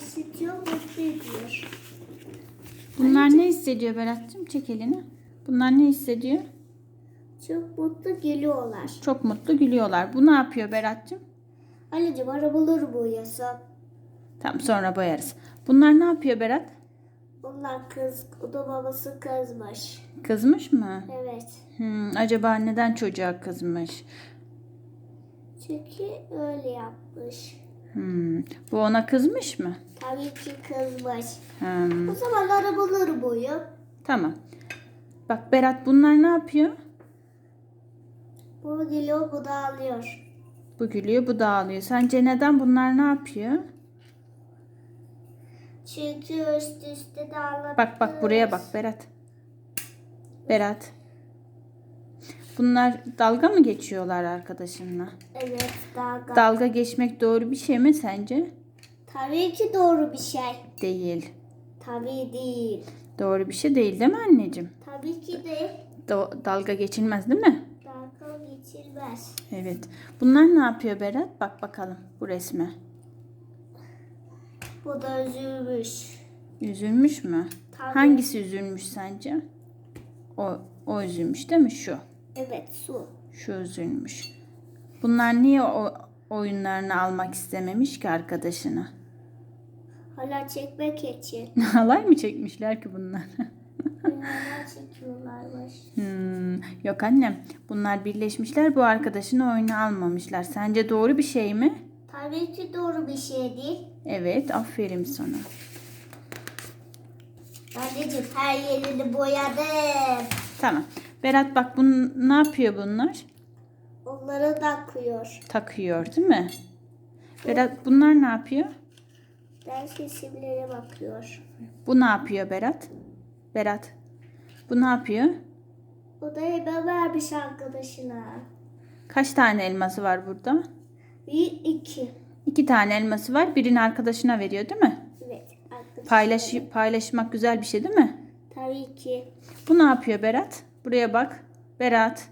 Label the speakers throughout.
Speaker 1: hissediyor, mutlu ediyor.
Speaker 2: Bunlar ne hissediyor Berat'cığım? Çek elini. Bunlar ne hissediyor?
Speaker 1: Çok mutlu geliyorlar.
Speaker 2: Çok mutlu gülüyorlar. Bu ne yapıyor Berat'cığım?
Speaker 1: Anneciğim arabaları boyasın.
Speaker 2: Tamam sonra boyarız. Bunlar ne yapıyor Berat?
Speaker 1: Onlar kız, o da babası kızmış.
Speaker 2: Kızmış mı?
Speaker 1: Evet.
Speaker 2: Hmm, acaba neden çocuğa kızmış?
Speaker 1: Çünkü öyle yapmış.
Speaker 2: Hmm, bu ona kızmış mı?
Speaker 1: Tabii ki kızmış.
Speaker 2: Hmm,
Speaker 1: O zaman arabaları boyu.
Speaker 2: tamam. Bak Berat bunlar ne yapıyor?
Speaker 1: Bu geliyor, bu da alıyor.
Speaker 2: Bu gülüyor, bu dağılıyor. Sence neden bunlar ne yapıyor?
Speaker 1: Çünkü üst üste dağılır.
Speaker 2: Bak bak buraya bak Berat. Berat. Bunlar dalga mı geçiyorlar arkadaşınla?
Speaker 1: Evet, dalga.
Speaker 2: Dalga geçmek doğru bir şey mi sence?
Speaker 1: Tabii ki doğru bir şey.
Speaker 2: Değil.
Speaker 1: Tabii değil.
Speaker 2: Doğru bir şey değil değil mi anneciğim?
Speaker 1: Tabii ki değil.
Speaker 2: Do- dalga geçilmez değil mi?
Speaker 1: Dalga geçilmez.
Speaker 2: Evet. Bunlar ne yapıyor Berat? Bak bakalım bu resme.
Speaker 1: Bu da üzülmüş.
Speaker 2: Üzülmüş mü?
Speaker 1: Tabii.
Speaker 2: Hangisi üzülmüş sence? O, o üzülmüş değil mi? Şu.
Speaker 1: Evet, su.
Speaker 2: Şu üzülmüş. Bunlar niye o oyunlarını almak istememiş ki arkadaşına?
Speaker 1: Hala çekmek için.
Speaker 2: Halay mı çekmişler ki bunlar?
Speaker 1: Hala çekiyorlarmış.
Speaker 2: Hmm, yok annem. Bunlar birleşmişler bu arkadaşını oyuna almamışlar. Sence doğru bir şey mi?
Speaker 1: Tabii ki doğru bir şey değil.
Speaker 2: Evet aferin sana.
Speaker 1: Anneciğim her yerini boyadım.
Speaker 2: Tamam. Berat bak bunu ne yapıyor bunlar?
Speaker 1: Onları da koyuyor.
Speaker 2: Takıyor değil mi? Berat bunlar ne yapıyor?
Speaker 1: Ders resimlere bakıyor.
Speaker 2: Bu ne yapıyor Berat? Berat. Bu ne yapıyor?
Speaker 1: O da hebe vermiş arkadaşına.
Speaker 2: Kaç tane elması var burada?
Speaker 1: Bir, iki.
Speaker 2: İki tane elması var. Birini arkadaşına veriyor değil mi?
Speaker 1: Evet.
Speaker 2: Paylaş, paylaşmak güzel bir şey değil mi?
Speaker 1: Tabii ki.
Speaker 2: Bu ne yapıyor Berat? Buraya bak. Berat.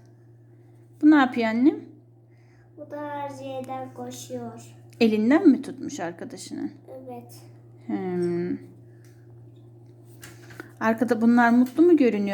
Speaker 2: Bu ne yapıyor annem?
Speaker 1: Bu da her yerden koşuyor.
Speaker 2: Elinden mi tutmuş arkadaşının?
Speaker 1: Evet.
Speaker 2: Hmm. Arkada bunlar mutlu mu görünüyor